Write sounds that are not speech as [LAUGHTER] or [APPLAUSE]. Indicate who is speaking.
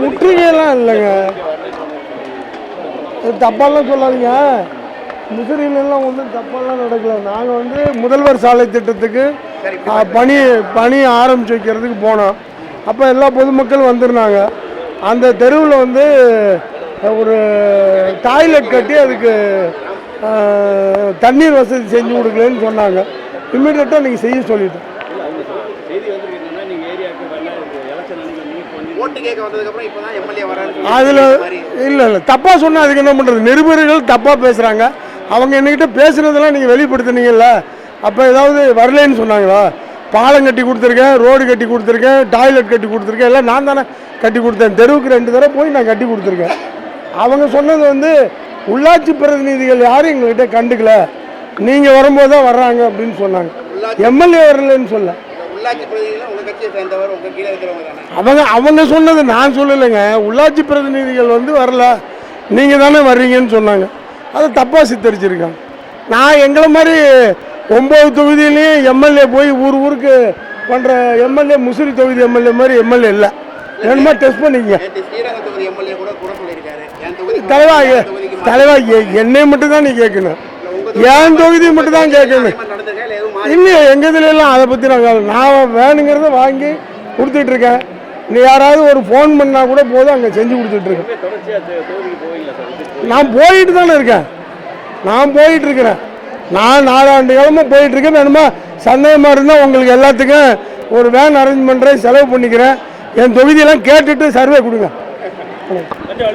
Speaker 1: முற்றுகையெல்லாம் இல்லைங்க. தப்பாலாம் சொல்லாதீங்க. முசிறியிலெல்லாம் ஒன்றும் தப்பாலாம் நடக்கல. நாங்கள் வந்து முதல்வர் சாலை திட்டத்துக்கு பணி பணி ஆரம்பிச்சு வைக்கிறதுக்கு போனோம். அப்போ எல்லா பொதுமக்களும் வந்திருந்தாங்க. அந்த தெருவில் வந்து ஒரு டாய்லெட் கட்டி அதுக்கு தண்ணீர் வசதி செஞ்சு கொடுக்கலன்னு சொன்னாங்க. இம்மிடியட்டாக நீங்கள் செய்ய
Speaker 2: சொல்லிட்டேன்
Speaker 1: அதில் இல்லை இல்லை. தப்பாக சொன்னால் அதுக்கு என்ன பண்ணுறது நிருபர்கள் தப்பாக பேசுகிறாங்க அவங்க என்கிட்ட பேசுனதெல்லாம் நீங்கள் வெளிப்படுத்துனீங்கல்ல. அப்போ ஏதாவது வரலைன்னு சொன்னாங்களா? பாலம் கட்டி கொடுத்துருக்கேன் ரோடு கட்டி கொடுத்துருக்கேன் டாய்லெட் கட்டி கொடுத்துருக்கேன் எல்லாம் நான் தானே கட்டி கொடுத்தேன். தெருவுக்கு ரெண்டு தடவை போய் நான் கட்டி கொடுத்துருக்கேன். அவங்க சொன்னது வந்து உள்ளாட்சி பிரதிநிதிகள் யாரும் எங்கள்கிட்ட கண்டுக்கல. நீங்கள் வரும்போது தான் வர்றாங்க அப்படின்னு சொன்னாங்க. எம்எல்ஏ வரலன்னு சொல்ல
Speaker 2: உள்ளாட்சி பிரதிநிதிகள் உங்க கட்சியை சேர்ந்தவர் உங்க கீழே இருக்கிறவங்க தானே.
Speaker 1: அவங்க அவங்க சொன்னது நான் சொல்லலைங்க. உள்ளாட்சி பிரதிநிதிகள் வந்து வரல. நீங்கள் தானே வர்றீங்கன்னு சொன்னாங்க. அதை தப்பாக சித்தரிச்சிருக்காங்க. நான் எங்களை மாதிரி ஒம்பது தொகுதியிலையும் எம்எல்ஏ போய் ஊர் ஊருக்கு பண்ணுற எம்எல்ஏ முசிறி தொகுதி எம்எல்ஏ மாதிரி எம்எல்ஏ இல்லை. வேணுமா டெஸ்ட் பண்ணிக்கங்க. தலைவா தலைவா என்னை மட்டும் தான். நீ கேட்கணும். என் தொகுதி மட்டும் தான் கேட்கணும். இல்லையே எங்கள் இதுல எல்லாம் அதை பற்றி நாங்கள் நான் வேணுங்கிறத வாங்கி கொடுத்துட்ருக்கேன் நீ யாராவது ஒரு ஃபோன் பண்ணால் கூட போதும் அங்கே செஞ்சு கொடுத்துட்ருக்கேன் நான் போயிட்டு தானே இருக்கேன். நான் போயிட்டு இருக்கிறேன். நான் நாலாண்டு காலமாக போயிட்டு இருக்கேன். வேணுமா சந்தேகமாக இருந்தால் உங்களுக்கு எல்லாத்துக்கும் ஒரு வேன் அரேஞ்ச் பண்ணுறேன் செலவு பண்ணிக்கிறேன். என் தொகுதியெல்லாம் கேட்டுட்டு சர்வே கொடுங்க. [LAUGHS]